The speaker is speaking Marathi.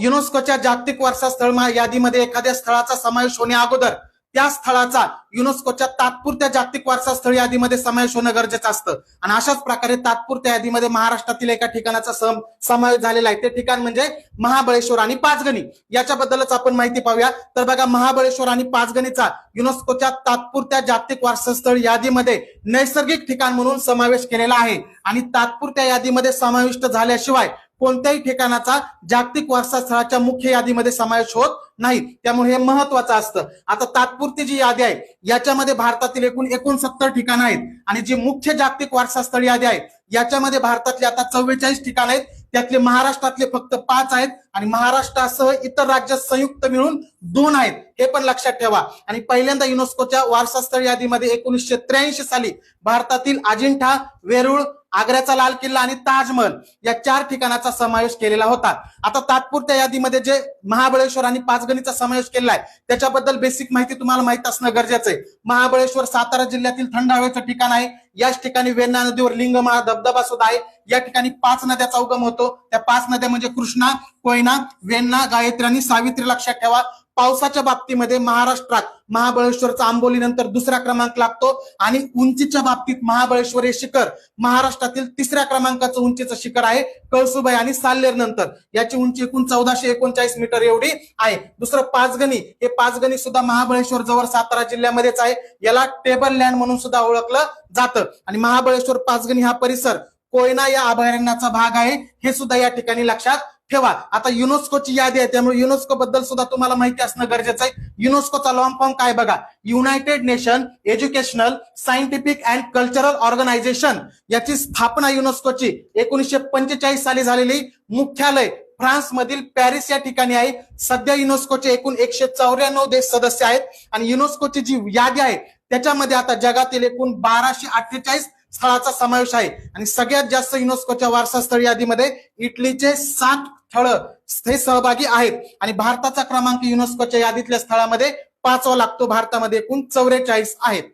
युनेस्कोच्या जागतिक वारसा स्थळ यादीमध्ये एखाद्या स्थळाचा समावेश होण्या अगोदर त्या स्थळाचा युनेस्कोच्या तात्पुरत्या जागतिक वारसा स्थळ यादीमध्ये समावेश होणं गरजेचं असतं. आणि अशाच प्रकारे तात्पुरत्या यादीमध्ये महाराष्ट्रातील एका ठिकाणाचा सम- समावेश झालेला आहे. ते ठिकाण म्हणजे महाबळेश्वर आणि पाचगणी. याच्याबद्दलच आपण माहिती पाहूया. तर बघा महाबळेश्वर आणि पाचगणीचा युनेस्कोच्या तात्पुरत्या जागतिक वारसा स्थळ यादीमध्ये नैसर्गिक ठिकाण म्हणून समावेश केलेला आहे. आणि तात्पुरत्या यादीमध्ये समाविष्ट झाल्याशिवाय कोणत्याही ठिकाणाचा जागतिक वारसा स्थळाच्या मुख्य यादीमध्ये समावेश होत नाही त्यामुळे हे महत्वाचं असतं. आता तात्पुरती जी यादी आहे याच्यामध्ये भारतातील एकूण एकोणसत्तर ठिकाणं आहेत. आणि जी मुख्य जागतिक वारसा स्थळ यादी आहे याच्यामध्ये भारतातली आता चव्वेचाळीस ठिकाण आहेत. त्यातले महाराष्ट्रातले फक्त पाच आहेत आणि महाराष्ट्रासह इतर राज्य संयुक्त मिळून दोन आहेत. हे पण लक्षात ठेवा. आणि पहिल्यांदा युनेस्कोच्या वारसा स्थळ यादीमध्ये एकोणीसशे त्र्याऐंशी साली भारतातील अजिंठा वेरूळ आग्र्याचा लाल किल्ला आणि ताजमहल या चार ठिकाणाचा समावेश केलेला होता. आता तात्पुरत्या यादीमध्ये जे महाबळेश्वर आणि पाचगणीचा समावेश केला आहे त्याच्याबद्दल बेसिक माहिती तुम्हाला माहीत असणं गरजेचं आहे. महाबळेश्वर सातारा जिल्ह्यातील थंड हवेचं ठिकाण आहे. याच ठिकाणी वेण्णा नदीवर लिंगमाळा धबधबा सुद्धा आहे. या ठिकाणी पाच नद्याचा उगम होतो. त्या पाच नद्या म्हणजे कृष्णा कोयना वेण्णा गायत्री आणि सावित्री लक्षात ठेवा. पावसाच्या बाबतीमध्ये महाराष्ट्रात महाबळेश्वरचा आंबोली नंतर दुसरा क्रमांक लागतो आणि उंचीच्या बाबतीत महाबळेश्वर हे शिखर महाराष्ट्रातील तिसऱ्या क्रमांकाचं उंचीचं शिखर आहे कळसुबाई आणि साल्लेर नंतर. याची उंची एकूण चौदाशे एकोणचाळीस मीटर एवढी आहे. दुसरं पाचगणी. हे पाचगणी सुद्धा महाबळेश्वर जवळ सातारा जिल्ह्यामध्येच आहे. याला टेबल लँड म्हणून सुद्धा ओळखलं जातं. आणि महाबळेश्वर पाचगणी हा परिसर कोयना या अभयारण्याचा भाग आहे. हे सुद्धा या ठिकाणी लक्षात ठेवा. आता युनेस्कोची यादी आहे त्यामुळे युनेस्को बद्दल सुद्धा तुम्हाला माहिती असणं गरजेचं आहे. युनेस्कोचा लॉंग फॉर्म काय बघा? United Nation Educational Scientific and Cultural Organisation याची स्थापना युनेस्कोची एकोणीसशे पंचेचाळीस साली झालेली मुख्यालय. फ्रान्समधील पॅरिस या ठिकाणी आहे. सध्या युनेस्कोचे एकूण एकशे चौऱ्याण्णव देश सदस्य आहेत. आणि युनेस्कोची जी यादी आहे त्याच्यामध्ये आता जगातील एकूण बाराशे अठ्ठेचाळीस स्थळाचा समावेश आहे. आणि सगळ्यात जास्त युनेस्कोच्या वारसा स्थळ यादीमध्ये इटलीचे सात स्थळ हे सहभागी आहेत. आणि भारताचा क्रमांक युनेस्कोच्या यादीतल्या स्थळामध्ये पाचवा लागतो. भारतामध्ये एकूण चौवेचाळीस आहेत.